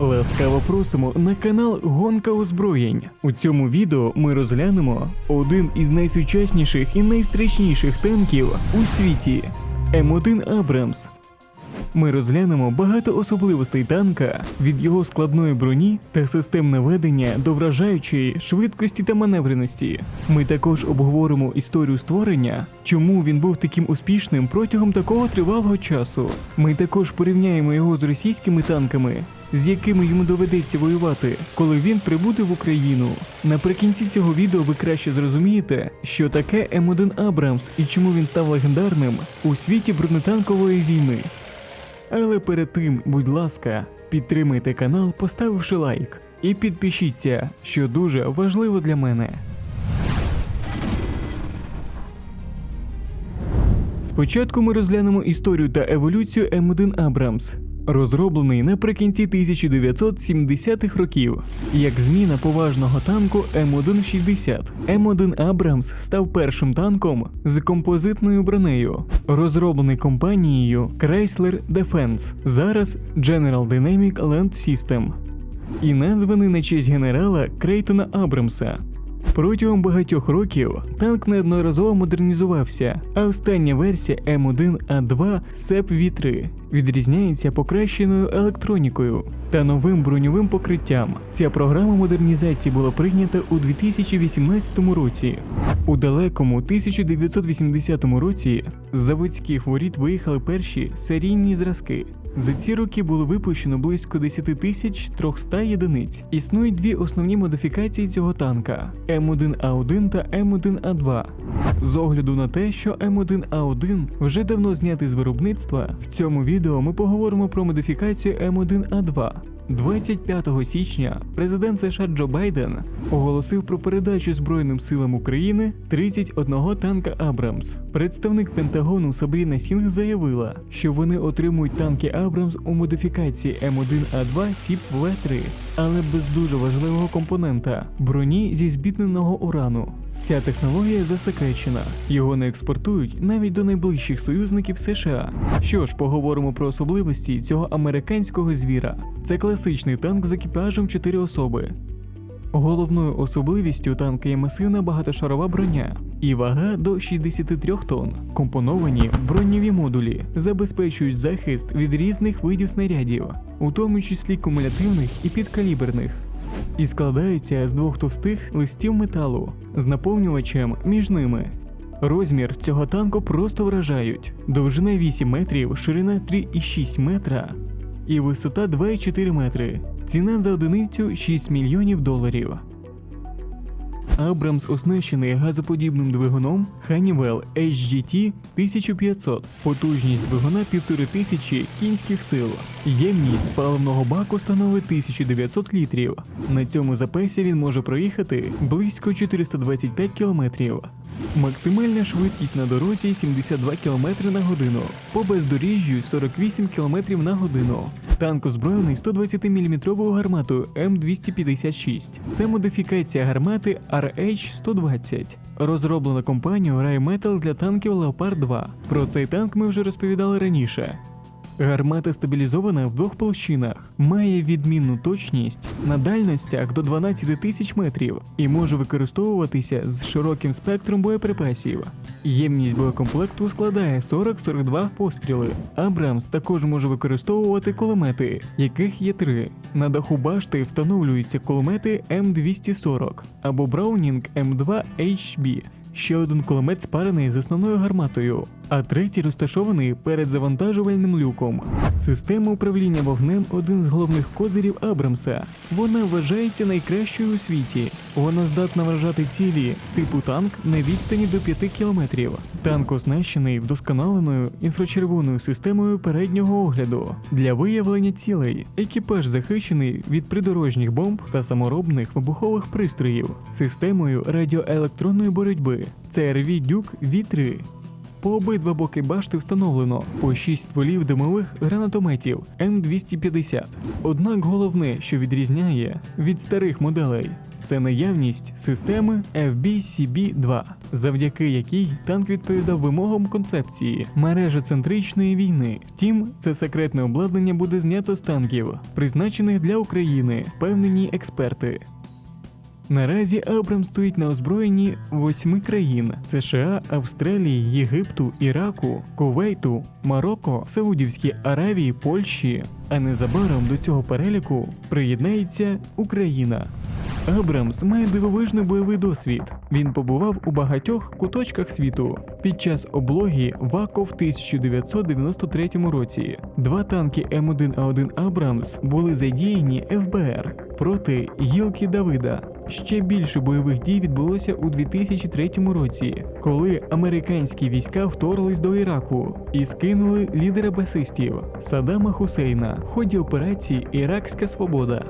Ласкаво просимо на канал Гонка озброєнь. У цьому відео ми розглянемо один із найсучасніших і найстрашніших танків у світі М1 Абрамс. Ми розглянемо багато особливостей танка від його складної броні та систем наведення до вражаючої швидкості та маневреності. Ми також обговоримо історію створення, чому він був таким успішним протягом такого тривалого часу. Ми також порівняємо його з російськими танками, з якими йому доведеться воювати, коли він прибуде в Україну. Наприкінці цього відео ви краще зрозумієте, що таке М1 Абрамс і чому він став легендарним у світі бронетанкової війни. Але перед тим, будь ласка, підтримайте канал, поставивши лайк, і підпишіться, що дуже важливо для мене. Спочатку ми розглянемо історію та еволюцію М1 Абрамс, розроблений наприкінці 1970-х років, як зміна поважного танку М160. М1 Абрамс став першим танком з композитною бронею, розроблений компанією Chrysler Defense, зараз General Dynamic Land System, і названий на честь генерала Крейтона Абрамса. Протягом багатьох років танк неодноразово модернізувався, а остання версія М1А2 SEP V3 відрізняється покращеною електронікою та новим броньовим покриттям. Ця програма модернізації була прийнята у 2018 році. У далекому 1980 році з заводських воріт виїхали перші серійні зразки. За ці роки було випущено близько 10 тисяч 300 єдиниць. Існують дві основні модифікації цього танка: М1А1 та М1А2. З огляду на те, що М1А1 вже давно знятий з виробництва, в цьому відео ми поговоримо про модифікацію М1А2. 25 січня президент США Джо Байден оголосив про передачу Збройним силам України 31 танка Абрамс. Представник Пентагону Сабріна Сінг заявила, що вони отримують танки Абрамс у модифікації М1А2 СІП В3, але без дуже важливого компонента броні зі збітненого урану. Ця технологія засекречена, його не експортують навіть до найближчих союзників США. Що ж, поговоримо про особливості цього американського звіра. Це класичний танк з екіпажем 4 особи. Головною особливістю танка є масивна багатошарова броня і вага до 63 тонн. Компоновані броньові модулі забезпечують захист від різних видів снарядів, у тому числі кумулятивних і підкаліберних і складаються з двох товстих листів металу з наповнювачем між ними. Розмір цього танку просто вражають: довжина 8 метрів, ширина 3,6 метра і висота 2,4 метри. Ціна за одиницю 6 мільйонів доларів. Абрамс оснащений газоподібним двигуном Honeywell HGT 1500, потужність двигуна 1500 кінських сил. Ємність паливного баку становить 1900 літрів. На цьому запасі він може проїхати близько 425 кілометрів. Максимальна швидкість на дорозі 72 км на годину, по бездоріжжю 48 км на годину. Танк озброєний 120-мм гарматою М256. Це модифікація гармати RH-120, розроблена компанією Rheinmetall для танків Leopard 2. Про цей танк ми вже розповідали раніше. Гармата стабілізована в двох площинах, має відмінну точність на дальностях до 12 тисяч метрів і може використовуватися з широким спектром боєприпасів. Ємність боєкомплекту складає 40-42 постріли. Абрамс також може використовувати кулемети, яких є три. На даху башти встановлюються кулемети М240 або Браунінг М2 HB. Ще один кулемет спарений з основною гарматою, а третій розташований перед завантажувальним люком. Система управління вогнем один з головних козирів Абрамса. Вона вважається найкращою у світі. Вона здатна вражати цілі, типу танк на відстані до 5 кілометрів. Танк оснащений вдосконаленою інфрачервоною системою переднього огляду для виявлення цілей. Екіпаж захищений від придорожніх бомб та саморобних вибухових пристроїв, системою радіоелектронної боротьби. Це RV Duke V3. По обидва боки башти встановлено по 6 стволів димових гранатометів М250. Однак головне, що відрізняє від старих моделей, це наявність системи FBCB-2. завдяки якій танк відповідав вимогам концепції мережоцентричної війни. Втім, це секретне обладнання буде знято з танків, призначених для України, впевнені експерти. Наразі Абрам стоїть на озброєнні восьми країн: США, Австралії, Єгипту, Іраку, Кувейту, Марокко, Саудівській Аравії, Польщі. А незабаром до цього переліку приєднається Україна. Абрамс має дивовижний бойовий досвід. Він побував у багатьох куточках світу. Під час облоги ВАКО в 1993 році два танки М1А1 Абрамс були задіяні ФБР проти гілки Давида. Ще більше бойових дій відбулося у 2003 році, коли американські війська вторглись до Іраку і скинули лідера басистів Саддама Хусейна в ході операції Іракська Свобода.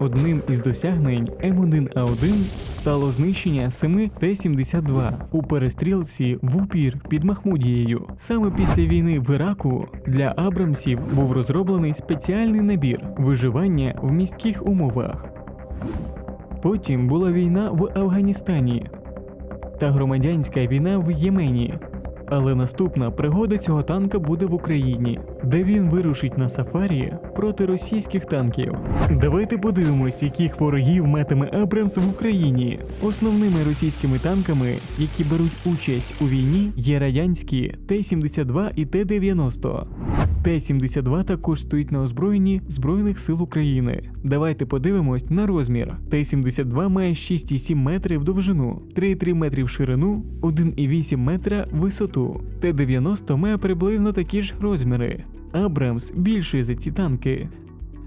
Одним із досягнень М1А1 стало знищення 7 Т-72 у перестрілці в упір під Махмудією. Саме після війни в Іраку для Абрамсів був розроблений спеціальний набір виживання в міських умовах. Потім була війна в Афганістані та громадянська війна в Ємені. Але наступна пригода цього танка буде в Україні, де він вирушить на сафарі проти російських танків. Давайте подивимось, яких ворогів матиме Абрамс в Україні. Основними російськими танками, які беруть участь у війні, є радянські Т-72 і Т-90. Т-72 також стоїть на озброєнні Збройних сил України. Давайте подивимось на розмір. Т-72 має 6,7 метрів довжину, 3,3 метрів ширину, 1,8 метра висоту. Т-90 має приблизно такі ж розміри. Абрамс більший за ці танки.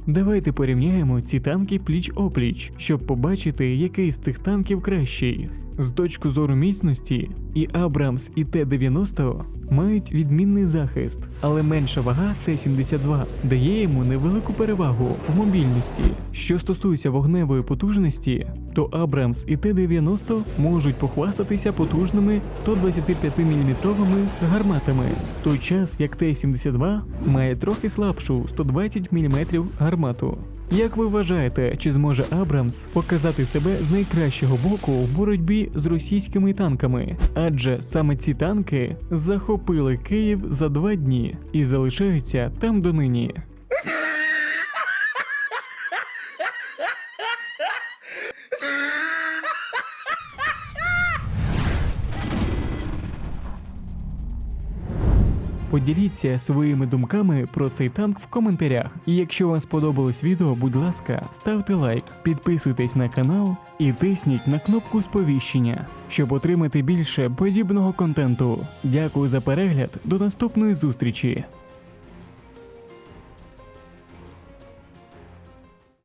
Давайте порівняємо ці танки пліч-опліч, щоб побачити, який з цих танків кращий. З точки зору міцності, і Абрамс, і Т-90 мають відмінний захист, але менша вага Т-72 дає йому невелику перевагу в мобільності. Що стосується вогневої потужності, то Абрамс і Т-90 можуть похвастатися потужними 125 мм гарматами, в той час як Т-72 має трохи слабшу 120 мм гармату. Як ви вважаєте, чи зможе Абрамс показати себе з найкращого боку в боротьбі з російськими танками? Адже саме ці танки захопили Київ за два дні і залишаються там донині. Поділіться своїми думками про цей танк в коментарях. І якщо вам сподобалось відео, будь ласка, ставте лайк, підписуйтесь на канал і тисніть на кнопку сповіщення, щоб отримати більше подібного контенту. Дякую за перегляд, до наступної зустрічі!